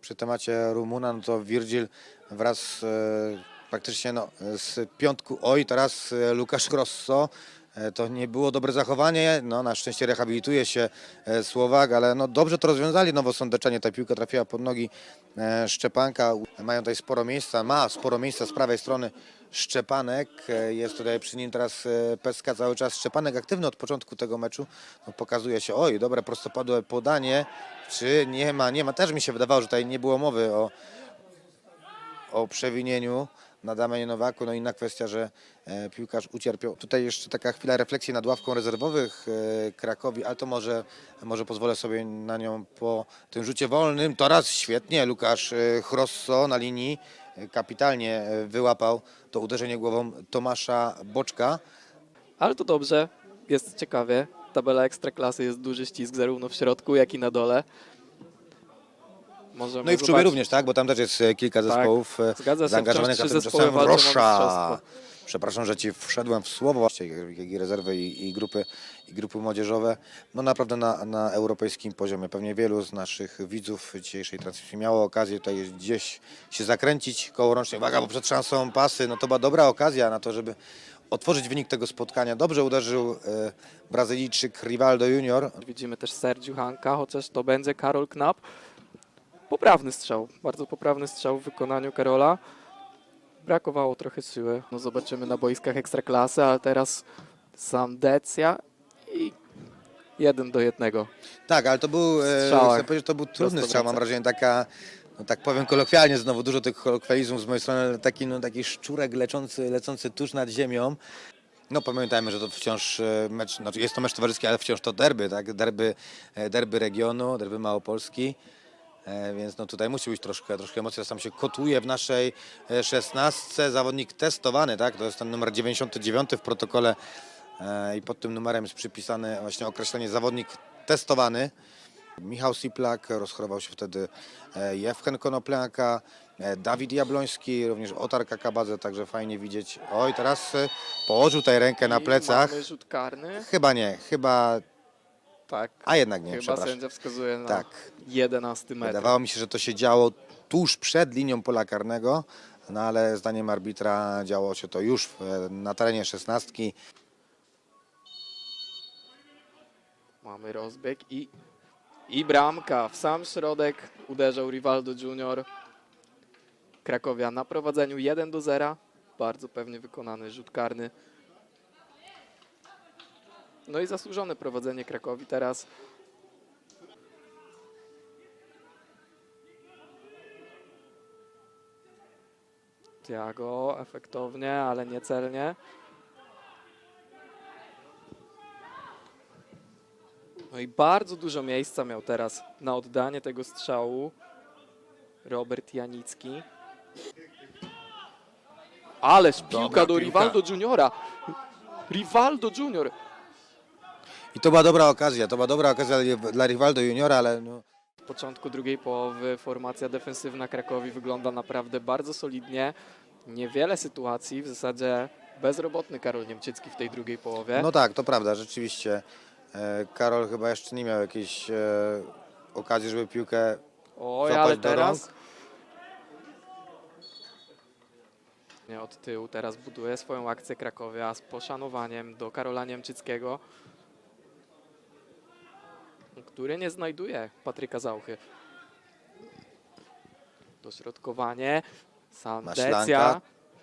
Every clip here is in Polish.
przy, temacie Rumuna, no to Virgil wraz e, praktycznie no, z piątku oj, teraz e, Łukasz Rosso. E, To nie było dobre zachowanie, no na szczęście rehabilituje się e, Słowak, ale no dobrze to rozwiązali nowosądeczanie, ta piłka trafiła pod nogi e, Szczepanka, mają tutaj sporo miejsca, ma sporo miejsca z prawej strony Szczepanek, jest tutaj przy nim teraz Peska cały czas, Szczepanek aktywny od początku tego meczu, no, pokazuje się, oj, dobre prostopadłe podanie, czy nie ma, nie ma, też mi się wydawało, że tutaj nie było mowy o, o przewinieniu na Damianie Nowaku. No inna kwestia, że e, piłkarz ucierpiał. Tutaj jeszcze taka chwila refleksji nad ławką rezerwowych e, Krakowi, ale to może, może pozwolę sobie na nią po tym rzucie wolnym. Teraz świetnie Lukasz e, Chrosso na linii kapitalnie wyłapał to uderzenie głową Tomasza Boczka. Ale to dobrze, jest ciekawie. Tabela ekstraklasy jest duży ścisk zarówno w środku, jak i na dole. Możemy No i w Czubie zobaczyć- również, tak? Bo tam też jest e, kilka zespołów e, Zgadza się, zaangażowanych, wciąż a trzy tymczasem zespoły walczą o Rosza. mistrzostwo. Przepraszam, że ci wszedłem w słowo, właściwie jak i rezerwy i, i, grupy, i grupy młodzieżowe. No naprawdę na, na europejskim poziomie. Pewnie wielu z naszych widzów dzisiejszej transmisji miało okazję tutaj gdzieś się zakręcić koło rącznie. Uwaga, bo przed szansą pasy, no to była dobra okazja na to, żeby otworzyć wynik tego spotkania. Dobrze uderzył e, Brazylijczyk Rivaldo Junior. Widzimy też Sergiu Hanka, chociaż to będzie Karol Knap. Poprawny strzał, bardzo poprawny strzał w wykonaniu Karola. Brakowało trochę siły. No zobaczymy na boiskach ekstraklasy, ale teraz sam Decja i jeden do jednego. Tak, ale to był, e, powiedzieć, to był trudny strzał. Mam wrażenie taka, no tak powiem kolokwialnie, znowu dużo tych kolokwializmów z mojej strony, ale taki, no, taki szczurek leczący, lecący tuż nad ziemią. No pamiętajmy, że to wciąż e, mecz, znaczy jest to mecz towarzyski, ale wciąż to derby, tak? Derby, e, derby regionu, derby Małopolski. E, Więc no tutaj musi być troszkę, troszkę emocji. Tam się kotuje w naszej e, szesnastce zawodnik testowany, tak? To jest ten numer 99 w protokole e, i pod tym numerem jest przypisane właśnie określenie zawodnik testowany. Michał Siplak, rozchorował się wtedy Jewchen Konopleaka, e, Dawid Jabloński, również Otar Kakabadze, także fajnie widzieć. Oj, teraz położył tutaj rękę na plecach. Chyba nie, chyba, Tak. a jednak nie, Chyba przepraszam. sędzia wskazuje na Tak. 11 metr. Wydawało mi się, że to się działo tuż przed linią pola karnego, no ale zdaniem arbitra działo się to już w- na terenie szesnastki. Mamy rozbieg i, i bramka. W sam środek uderzał Rivaldo Junior. Krakowia na prowadzeniu 1 do 0. Bardzo pewnie wykonany rzut karny. No i zasłużone prowadzenie Krakowi teraz. Tiago efektownie, ale niecelnie. No i bardzo dużo miejsca miał teraz na oddanie tego strzału Robert Janicki. Ależ piłka Dobra do piłka. Rivaldo Juniora. Rivaldo Junior. I to była dobra okazja, to była dobra okazja dla Rivaldo Juniora, ale no, W początku drugiej połowy formacja defensywna Krakowi wygląda naprawdę bardzo solidnie. Niewiele sytuacji, w zasadzie bezrobotny Karol Niemczycki w tej drugiej połowie. no tak, to prawda, rzeczywiście. E, Karol chyba jeszcze nie miał jakiejś e, okazji, żeby piłkę Oj, ale do teraz... rąk. Nie, od tyłu teraz buduje swoją akcję Krakowia z poszanowaniem do Karola Niemczyckiego, który nie znajduje Patryka Zauchy. Dośrodkowanie, sam Maślanka. Decja.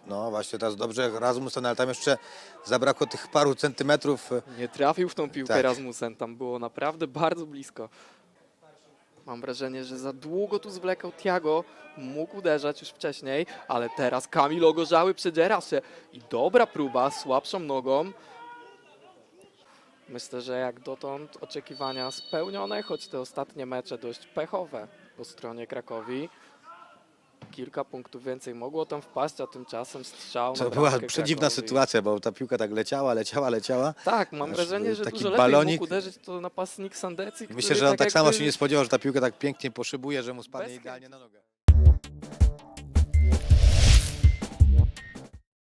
No właśnie teraz dobrze Rasmussen, ale tam jeszcze zabrakło tych paru centymetrów. Nie trafił w tą piłkę Tak. Rasmussen, tam było naprawdę bardzo blisko. Mam wrażenie, że za długo tu zwlekał Tiago, mógł uderzać już wcześniej, ale teraz Kamil Ogorzały przedziera się i dobra próba, słabszą nogą. Myślę, że jak dotąd oczekiwania spełnione, choć te ostatnie mecze dość pechowe po stronie Krakowi. Kilka punktów więcej mogło tam wpaść, a tymczasem strzał To była przedziwna Krakowi. sytuacja, bo ta piłka tak leciała, leciała, leciała. Tak, mam Aż wrażenie, że taki dużo lepiej balonik. mógł uderzyć to napastnik Sandecji, Myślę, że on tak jakby samo się nie spodziewał, że ta piłka tak pięknie poszybuje, że mu spadnie idealnie na nogę.